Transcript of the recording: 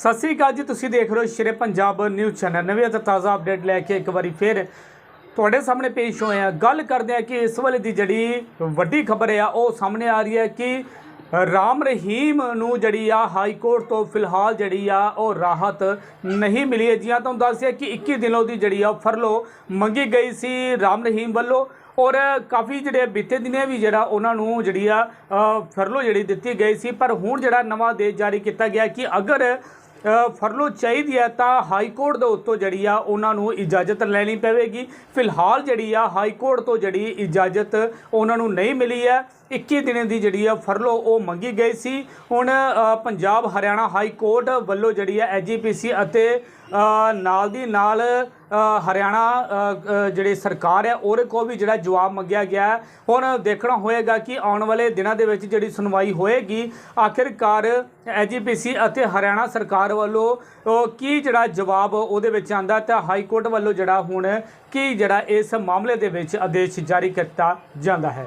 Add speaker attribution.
Speaker 1: ਸਤਿ ਸ੍ਰੀ ਅਕਾਲ ਜੀ, ਤੁਸੀਂ ਦੇਖ ਰਹੇ ਹੋ ਸ਼ੇਰੇ ਪੰਜਾਬ ਨਿਊਜ਼ ਚੈਨਲ। ਨਵੇਂ ਅਤੇ ਤਾਜ਼ਾ ਅਪਡੇਟ ਲੈ ਕੇ ਇੱਕ ਵਾਰੀ ਫਿਰ ਤੁਹਾਡੇ ਸਾਹਮਣੇ ਪੇਸ਼ ਹੋਏ ਆ ਗੱਲ ਕਰਦੇ ਆ ਕਿ ਇਸ ਵੇਲੇ ਦੀ ਜਿਹੜੀ ਵੱਡੀ ਖਬਰ ਆ, ਉਹ ਸਾਹਮਣੇ ਆ ਰਹੀ ਹੈ ਕਿ ਰਾਮ ਰਹੀਮ ਨੂੰ ਜਿਹੜੀ ਆ ਹਾਈ ਕੋਰਟ ਤੋਂ ਫਿਲਹਾਲ ਜਿਹੜੀ ਆ, ਉਹ ਰਾਹਤ ਨਹੀਂ ਮਿਲੀ ਹੈ। ਜੀਆਂ ਤੁਹਾਨੂੰ ਦੱਸਿਆ ਕਿ 21 ਦਿਨੋਂ ਦੀ ਜਿਹੜੀ ਆ ਫਰਲੋ ਮੰਗੀ ਗਈ ਸੀ ਰਾਮ ਰਹੀਮ ਵੱਲੋਂ ਔਰ ਕਾਫੀ ਜਿਹੜੇ ਬੀਤੇ ਦਿਨੇ ਵੀ ਜਿਹੜਾ ਉਹਨਾਂ ਨੂੰ ਜਿਹੜੀ ਆ ਫਰਲੋ ਜਿਹੜੀ ਦਿੱਤੀ ਗਈ ਸੀ। ਪਰ ਹੁਣ ਜਿਹੜਾ ਨਵਾਂ ਆਦੇਸ਼ ਜਾਰੀ ਕੀਤਾ ਗਿਆ ਕਿ ਅਗਰ ਫਰਲੋ ਚਾਹੀਦੀ ਹੈ ਤਾਂ ਹਾਈ ਕੋਰਟ ਦੇ ਉੱਤੋਂ ਜਿਹੜੀ ਆ ਉਹਨਾਂ ਨੂੰ ਇਜਾਜ਼ਤ ਲੈਣੀ ਪਵੇਗੀ। ਫਿਲਹਾਲ ਜਿਹੜੀ ਆ ਹਾਈ ਕੋਰਟ ਤੋਂ ਜਿਹੜੀ ਇਜਾਜ਼ਤ ਉਹਨਾਂ ਨੂੰ ਨਹੀਂ ਮਿਲੀ ਹੈ। 21 ਦਿਨਾਂ ਦੀ ਜਿਹੜੀ ਆ ਫਰਲੋ ਉਹ ਮੰਗੀ ਗਈ ਸੀ। ਹੁਣ ਪੰਜਾਬ ਹਰਿਆਣਾ ਹਾਈ ਕੋਰਟ ਵੱਲੋਂ ਜਿਹੜੀ ਆ ਐਜੀਪੀਸੀ ਅਤੇ ਨਾਲ ਦੀ ਨਾਲ ਹਰਿਆਣਾ ਜਿਹੜੀ ਸਰਕਾਰ ਹੈ, ਉਹਦੇ ਕੋਲ ਵੀ ਜਿਹੜਾ ਜਵਾਬ ਮੰਗਿਆ ਗਿਆ ਹੁਣ ਦੇਖਣਾ ਹੋਏਗਾ ਕਿ ਆਉਣ ਵਾਲੇ ਦਿਨਾਂ ਦੇ ਵਿੱਚ ਜਿਹੜੀ ਸੁਣਵਾਈ ਹੋਏਗੀ, ਆਖਿਰਕਾਰ ਐਜੀਪੀਸੀ ਅਤੇ ਹਰਿਆਣਾ ਸਰਕਾਰ ਵੱਲੋਂ ਕੀ ਜਿਹੜਾ ਜਵਾਬ ਉਹਦੇ ਵਿੱਚ ਆਂਦਾ ਤਾਂ ਹਾਈ ਕੋਰਟ ਵੱਲੋਂ ਜਿਹੜਾ ਹੁਣ ਕੀ ਜਿਹੜਾ ਇਸ ਮਾਮਲੇ ਦੇ ਵਿੱਚ ਆਦੇਸ਼ ਜਾਰੀ ਕੀਤਾ ਜਾਂਦਾ ਹੈ।